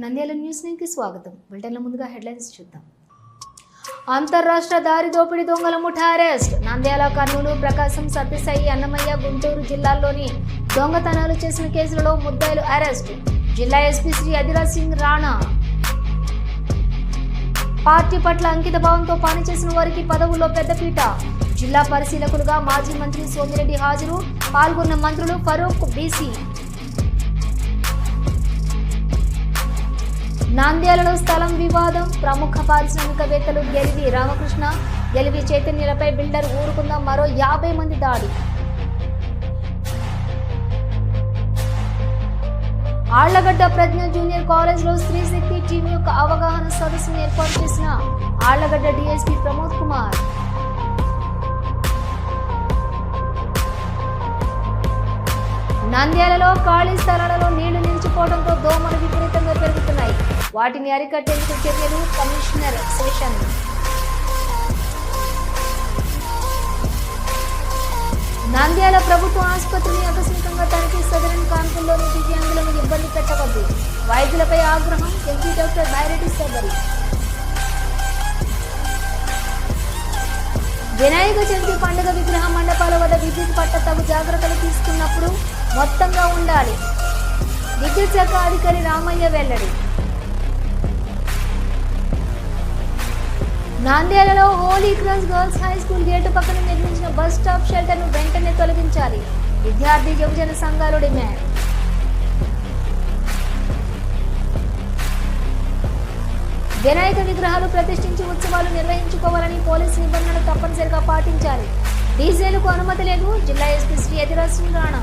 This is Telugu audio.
నంద్యాల న్యూస్ నైన్కి స్వాగతం. బులెటిన్ల ముందుగా హెడ్లైన్స్ చూద్దాం. అంతర్రాష్ట్ర దారి దోపిడీ దొంగల ముఠా అరెస్ట్. నంద్యాల కర్నూలు ప్రకాశం సత్యసాయి అన్నమయ్య గుంటూరు జిల్లాల్లోని దొంగతనాలు చేసిన కేసులలో ముద్దాయిలు అరెస్ట్. జిల్లా ఎస్పీ శ్రీ అధిరాజ్ సింగ్ రాణా పార్టీ పట్ల అంకిత భావంతో పనిచేసిన వారికి పదవుల్లో పెద్దపీట జిల్లా పరిశీలకులుగా మాజీ మంత్రి సోమిరెడ్డి హాజరు. పాల్గొన్న మంత్రులు ఫరూక్ బీసీ నాంద్యాలలో స్థలం వివాదం. ప్రముఖ పారిశ్రామికవేత్తలు గెలివి రామకృష్ణ గెలివి చైతన్యులపై బిల్డర్ ఊరుకున్న మరో యాభై మంది దాడి. ఆళ్ళగడ్డ ప్రజ్ఞ జూనియర్ కాలేజ్లో స్త్రీ శక్తి టీం యొక్క అవగాహన సదస్సును ఏర్పాటు చేసిన ఆళ్ళగడ్డ డిఎస్పీ ప్రమోద్ కుమార్. నంద్యాలలో ఖాళీ స్థలాలలో నీళ్ళు నిలిచిపోవడంతో దోమలు విపరీతంగా పెరుగుతున్నాయి. వాటిని అరికట్టేందుకు చర్యలు కమిషనర్ శేషన్ నంద్యాల ప్రభుత్వ ఆసుపత్రిని ఆకస్మికంగా తనిఖీ సదరన్ కాన్పుల్లోని దివ్యాంగులను ఇబ్బంది పెట్టవద్దు. వైద్యులపై ఆగ్రహం ఎంపీ డాక్టర్ బైరెడ్డి సోదరి. వినాయక చవితి పండుగ విగ్రహ మండపాల వద్ద విద్యుత్ పట్ల తగు జాగ్రత్తలు తీసుకున్నప్పుడు మొత్తంగా ఉండాలి. విద్యుత్ శాఖ అధికారి రామయ్య వెల్లడి. నాందేలలో Holy Cross girls high school gate పక్కన నిర్మించిన బస్ స్టాప్ షెల్టర్ను వెంటనే తొలగించాలి. విద్యార్థి యువజన సంఘాలు డిమాండ్. వినాయక విగ్రహాలు ప్రతిష్ఠించి ఉత్సవాలు నిర్వహించుకోవాలని పోలీసు నిబంధనలు తప్పనిసరిగా పాటించాలి. డీజేలకు అనుమతి లేదు. జిల్లా SP Sri Adhiraj Rana.